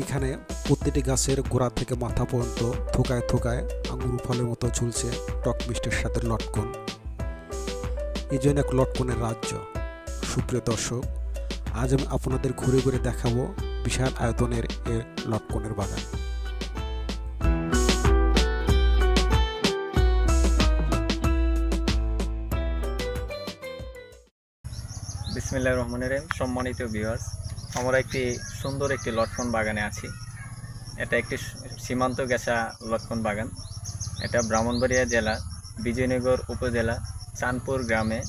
এখানে প্রতিটি গাছের গোড়া থেকে মাথা পর্যন্ত থোকায় থোকায় আঙুর ফলের মতো ঝুলছে টক মিষ্টির সাথে লটকন। এই জন্য এক লটকনের রাজ্য। সুপ্রিয় দর্শক, আজ আমি আপনাদের ঘুরে ঘুরে দেখাবো বিশাল আয়তনের এ লটকনের বাগান। বিসমিল্লাহ রহমানের রহিম। সম্মানিত ভিউয়ার্স আমরা একটি সুন্দর একটি লটকন বাগানে আছি। এটা একটি সীমান্ত গেছা লটকন বাগান। এটা ব্রাহ্মণবাড়িয়া জেলা, বিজয়নগর উপজেলা, চাঁদপুর গ্রামে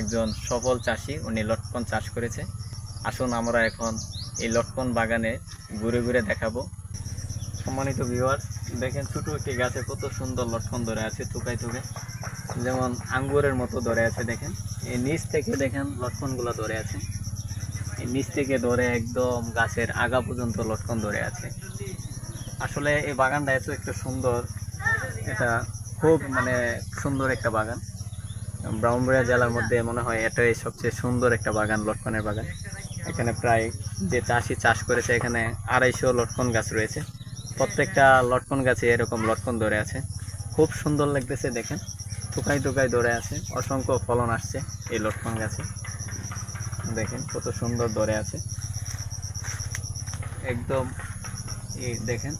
একজন সফল চাষি, উনি লটকন চাষ করেছে। আসুন আমরা এখন এই লটকন বাগানে ঘুরে ঘুরে দেখাবো। সম্মানিত ভিউয়ার্স দেখেন ছোটো একটি গাছে কত সুন্দর লটকন ধরে আছে থুকায় থুকে যেমন আঙ্গুরের মতো ধরে আছে, দেখেন। এই নিচ থেকে দেখেন লটকনগুলো ধরে আছে। নিচ থেকে ধরে একদম গাছের আগা পর্যন্ত লটকন ধরে আছে। আসলে এই বাগানটা এত একটা সুন্দর, এটা খুব মানে সুন্দর একটা বাগান। ব্রাহ্মণবাড়িয়া জেলার মধ্যে মনে হয় এটাই সবচেয়ে সুন্দর একটা বাগান, লটকনের বাগান। এখানে প্রায় যে চাষি চাষ করেছে, এখানে আড়াইশো লটকন গাছ রয়েছে। প্রত্যেকটা লটকন গাছে এরকম লটকন ধরে আছে। খুব সুন্দর লাগতেছে দেখেন। থুকাই থুকাই ধরে আছে। অসংখ্য ফলন আসছে এই লটকন গাছে। দেখেন কত সুন্দর ধরে আছে। একদম এই দেখেন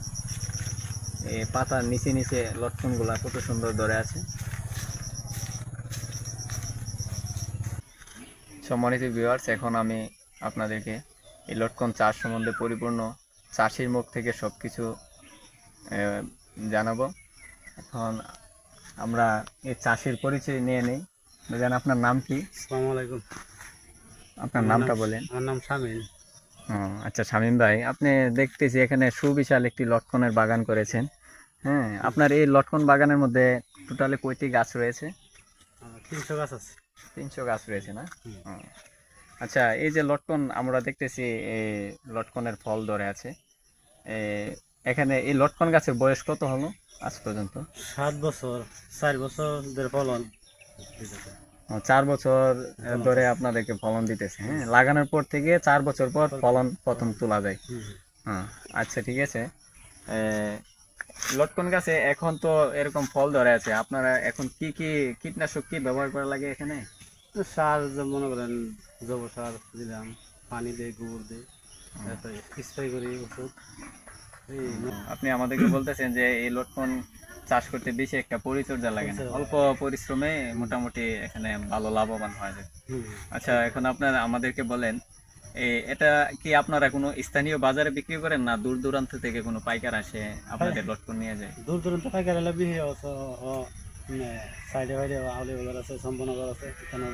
এই পাতার নিচে নিচে লটকনগুলা কত সুন্দর ধরে আছে। সম্মানিত ভিউয়ার্স এখন আমি আপনাদেরকে এই লটকন চাষ সম্বন্ধে পরিপূর্ণ চাষির মুখ থেকে সব কিছু জানাব। এখন আমরা এই চাষির পরিচয় নিয়ে নিই। জান, আপনার নাম কি? আসসালামু আলাইকুম। আপনার নামটা বলেন। আমার নাম শামিল ও আচ্ছা শামীম ভাই আপনি দেখতেছি এখানে সুবিশাল একটি লটকনের বাগান করেছেন। হ্যাঁ আপনার এই লটকন বাগানের মধ্যে টোটালি কয়টি গাছ রয়েছে? তিনশো গাছ আছে। তিনশো গাছ রয়েছে না? আচ্ছা এই যে লটকন আমরা দেখতেছি এই লটকনের ফল ধরে আছে। এখানে এই লটকন গাছের বয়স কত হলো আজ পর্যন্ত? সাত বছর চার বছর ফলন চার বছর ধরে আপনাদেরকে ফলন দিতেছে হ্যাঁ? লাগানোর পর থেকে চার বছর পর ফলন। প্রথম তোলা যায়। হ্যাঁ আচ্ছা ঠিক আছে। লটকন গাছে এখন তো এরকম ফল ধরে আছে। আপনারা এখন কি কি কীটনাশক কি ব্যবহার করা লাগে এখানে? তো সার মনে করেন জৈব সার দিলাম পানি দিয়ে গোবর দিই তারপরে স্প্রে করি ওষুধ। আপনি আমাদেরকে বলতেছেন যে এই লটকন চাষ করতে বেশি একটা পরিচর্যা লাগে না। অল্প পরিশ্রমে মোটামুটি এখানে ভালো লাভবান হওয়া যায়। আচ্ছা এখন আপনারা আমাদেরকে বলেন এটা কি আপনারা কোনো স্থানীয় বাজারে বিক্রি করেন না দূর দূরান্ত থেকে কোনো পাইকার আসে আপনাদের লটকন নিয়ে যায়? দূর দূরান্ত পাইকার এলে বিহে আছে সাইডে বাইডে আউলি বাজার আছে সম্পনগর আছে এখানে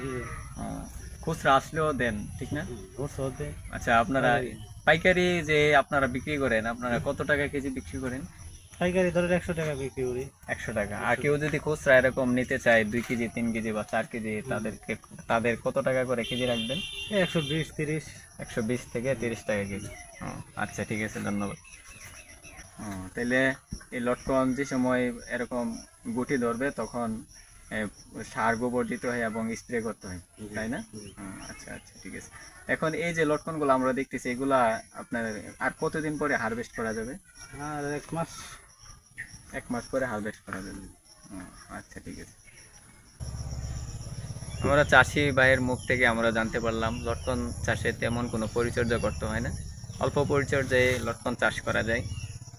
খুচরা আসলেও দেন ঠিক না? ওষুধ দেয়। আচ্ছা আপনারা পাইকারি যে আপনারা বিক্রি করেন আপনারা কত টাকা কেজি বিক্রি করেন? পাইকারি ধরে একশো টাকা বিক্রি করি। একশো টাকা। আর কেউ যদি খুচরা এরকম নিতে চায় দুই কেজি তিন কেজি বা চার কেজি তাদেরকে তাদের কত টাকা করে কেজি রাখবেন? একশো বিশ তিরিশ। একশো বিশ থেকে তিরিশ টাকা কেজি। আচ্ছা ঠিক আছে ধন্যবাদ। তাহলে এই লটকন যে সময় এরকম গুটি ধরবে তখন সার গোবর দিতে হয় এবং স্প্রে করতে হয় তাই না? আচ্ছা আচ্ছা ঠিক আছে। এখন এই যে লটকনগুলো আমরা দেখতেছি এগুলা আপনার আর কতদিন পরে হারভেস্ট করা যাবে? আর এক মাস। এক মাস পরে হারভেস্ট করা যাবে। আচ্ছা ঠিক আছে। আমরা চাষি ভাইয়ের মুখ থেকে আমরা জানতে পারলাম লটকন চাষে তেমন কোনো পরিচর্যা করতে হয় না। অল্প পরিচর্যায় লটকন চাষ করা যায়।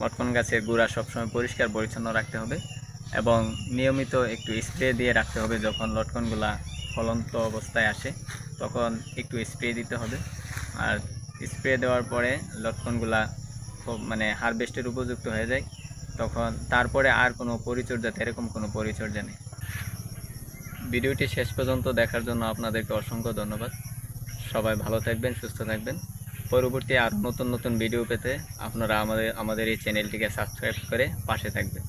লটকন গাছের গুঁড়া সবসময় পরিষ্কার পরিচ্ছন্ন রাখতে হবে। এবং নিয়মিত একটু স্প্রে দিয়ে রাখতে হবে যখন লটকনগুলা ফলন্ত অবস্থায় আসে, তখন একটু স্প্রে দিতে হবে। আর স্প্রে দেওয়ার পরে লটকনগুলা খুব মানে হারভেস্টের উপযুক্ত হয়ে যায়, তখন তারপরে আর কোনো পরিচর্যাতে এরকম কোনো পরিচর্যা নেই। ভিডিওটি শেষ পর্যন্ত দেখার জন্য আপনাদেরকে অসংখ্য ধন্যবাদ। সবাই ভালো থাকবেন, সুস্থ থাকবেন। পরবর্তী আর নতুন নতুন ভিডিও পেতে আপনারা আমাদের আমাদের এই চ্যানেলটিকে সাবস্ক্রাইব করে পাশে থাকবেন।